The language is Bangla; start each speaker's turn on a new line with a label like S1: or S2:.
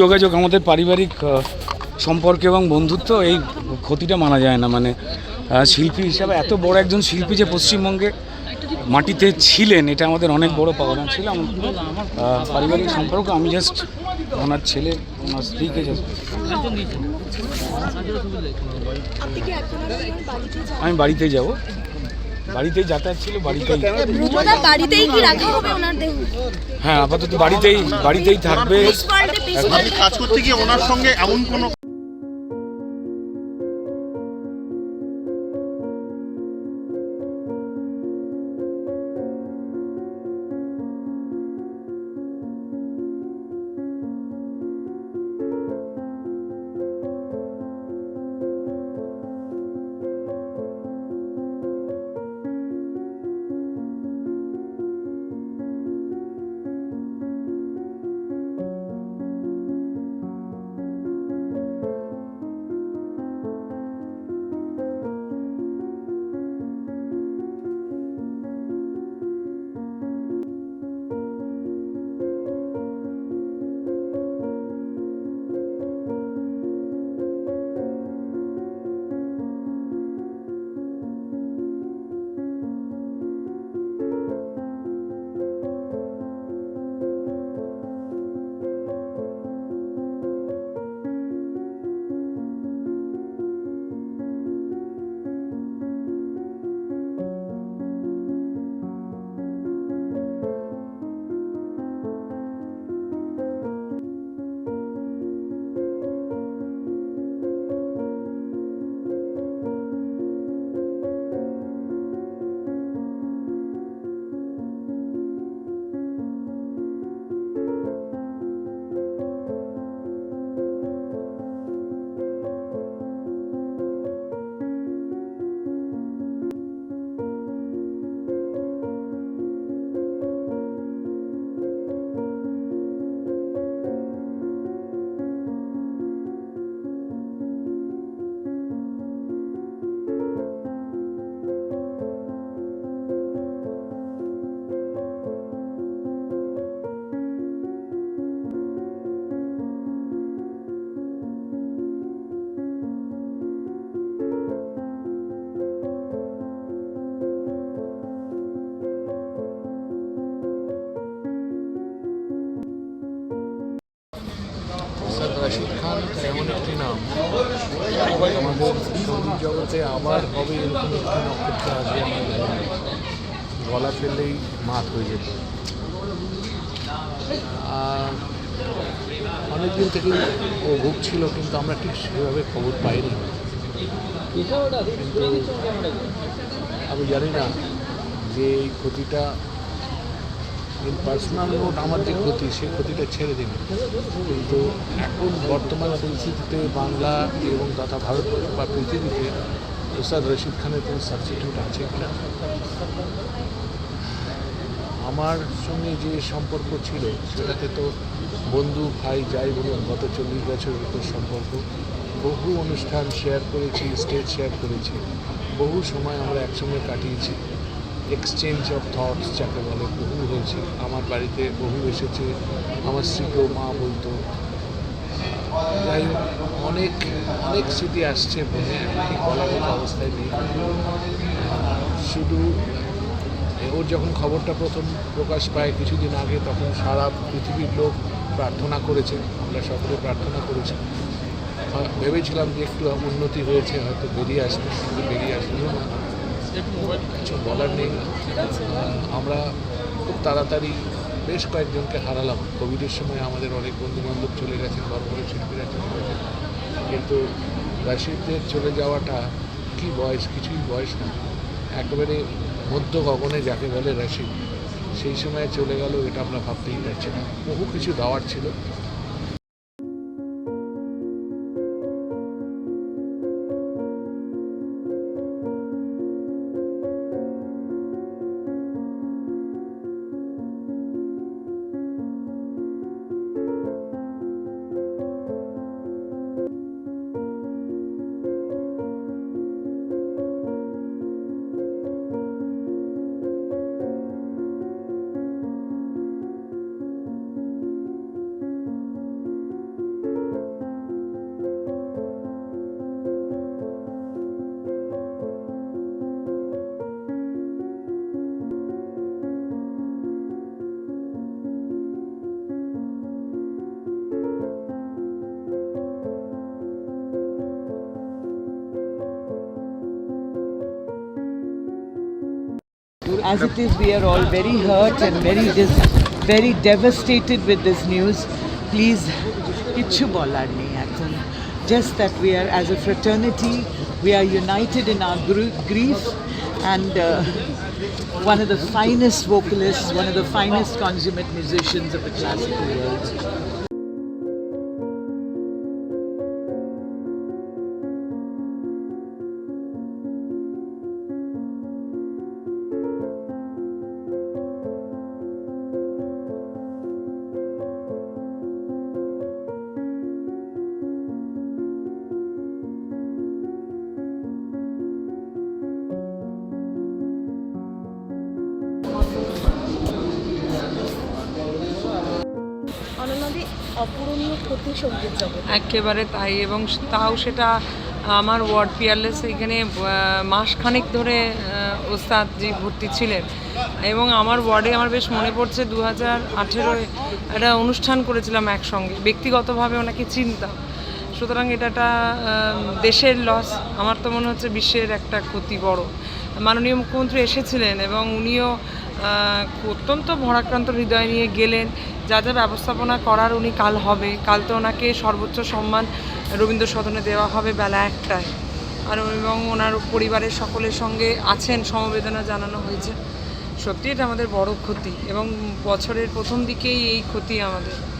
S1: যোগাযোগ আমাদের পারিবারিক সম্পর্ক এবং বন্ধুত্ব এই ক্ষতিটা মানা যায় না। মানে শিল্পী হিসাবে এত বড় একজন শিল্পী যে পশ্চিমবঙ্গে মাটিতে ছিলেন এটা আমাদের অনেক বড় পাওনা ছিল। পারিবারিক সম্পর্ক আমি জাস্ট ওনার ছেলে ওনার স্ত্রীকে
S2: বাড়িতে
S1: আমি বাড়িতেই যাব। বাড়িতেই যাতায়াত ছিল বাড়িতেই
S2: বাড়িতেই কি রাখা হবে ওনার দেহ?
S1: হ্যাঁ আপাতত বাড়িতেই বাড়িতেই থাকবে।
S3: কাজ করতে গিয়ে ওনার সঙ্গে এমন কোনো
S4: আমাদের জগতে আবার হবে এরকম একটি নক্ষত্র আসবে গলা ফেললেই মাত হয়ে যেত। অনেকদিন থেকে ও ভুগছিল, কিন্তু আমরা ঠিক সেভাবে খবর পাইনি। কিন্তু আমি জানি না যে এই ক্ষতিটা পার্সোনাল নোট আমার যে ক্ষতি সেই ক্ষতিটা ছেড়ে দিন কিন্তু এখন বর্তমান পরিস্থিতিতে বাংলা এবং তথা ভারতবর্ষ বা পৃথিবীতে ওস্তাদ রশিদ খানের কোনো সাবস্টিটিউট আছে কিনা? আমার সঙ্গে যে সম্পর্ক ছিল, সেটাতে তো বন্ধু ভাই যাই বলুন, গত চল্লিশ বছরের তো সম্পর্ক। বহু অনুষ্ঠান শেয়ার করেছি স্টেজ শেয়ার করেছি। বহু সময় আমরা একসঙ্গে কাটিয়েছি। এক্সচেঞ্জ অফ থটস যাকে বলে বহু হয়েছে। আমার বাড়িতে বহু এসেছে, আমার স্ত্রীকেও মা বলতো। যাই হোক অনেক অনেক স্মৃতি আসছে মনে এখনই বলার মতো অবস্থায় নেই। শুধু ওর যখন খবরটা প্রথম প্রকাশ পায় কিছুদিন আগে, তখন সারা পৃথিবীর লোক প্রার্থনা করেছে, আমরা সকলে প্রার্থনা করেছি। ভেবেছিলাম যে একটু উন্নতি হয়েছে, হয়তো বেরিয়ে আসবে, কিন্তু বেরিয়ে আসলেও না। কিছু বলার নেই। আমরা খুব তাড়াতাড়ি বেশ কয়েকজনকে হারালাম। কোভিডের সময় আমাদের অনেক বন্ধু বান্ধব চলে গেছেন বড় বড় শিল্পীরা চলে গেছেন। কিন্তু রাশিদদের চলে যাওয়াটা কি বয়স? কিছুই বয়স না। একেবারে মধ্য গগনে যাকে বলে রাশিদ সেই সময় চলে গেল, এটা আমরা ভাবতেই পারছি না। বহু কিছু দেওয়ার ছিল।
S5: as it is, we are all very hurt and very very devastated with this news. Please, kichu bolar nahi me, Just that we are, as a fraternity, we are united in our grief. And uh, one of the finest vocalists, one of the finest consummate musicians of the classical world.
S2: অনন্যাদি অপূরণীয় ক্ষতি সংগীত জগৎ।
S6: একেবারে তাই এবং তাও সেটা আমার ওয়ার্ড পিয়ারলেস এখানে মাসখানেক ধরে আহ, ওস্তাদ জি ভর্তি ছিলেন। এবং আমার ওয়ার্ডে আমার বেশ মনে পড়ছে দু হাজার আঠেরোয় একটা অনুষ্ঠান করেছিলাম একসঙ্গে ব্যক্তিগতভাবে ওনাকে চিনতাম। সুতরাং এটা একটা দেশের লস আমার তো মনে হচ্ছে বিশ্বের একটা ক্ষতি বড়। মাননীয় মুখ্যমন্ত্রী এসেছিলেন এবং উনিও অত্যন্ত ভরাক্রান্ত হৃদয় নিয়ে গেলেন। যা যা ব্যবস্থাপনা করার উনি কাল হবে। কাল তো ওনাকে সর্বোচ্চ সম্মান রবীন্দ্র সদনে দেওয়া হবে বেলা একটায়। আর এবং ওনার পরিবারের সকলের সঙ্গে আছেন, সমবেদনা জানানো হয়েছে। সত্যি এটা আমাদের বড় ক্ষতি এবং বছরের প্রথম দিকেই এই ক্ষতি আমাদের।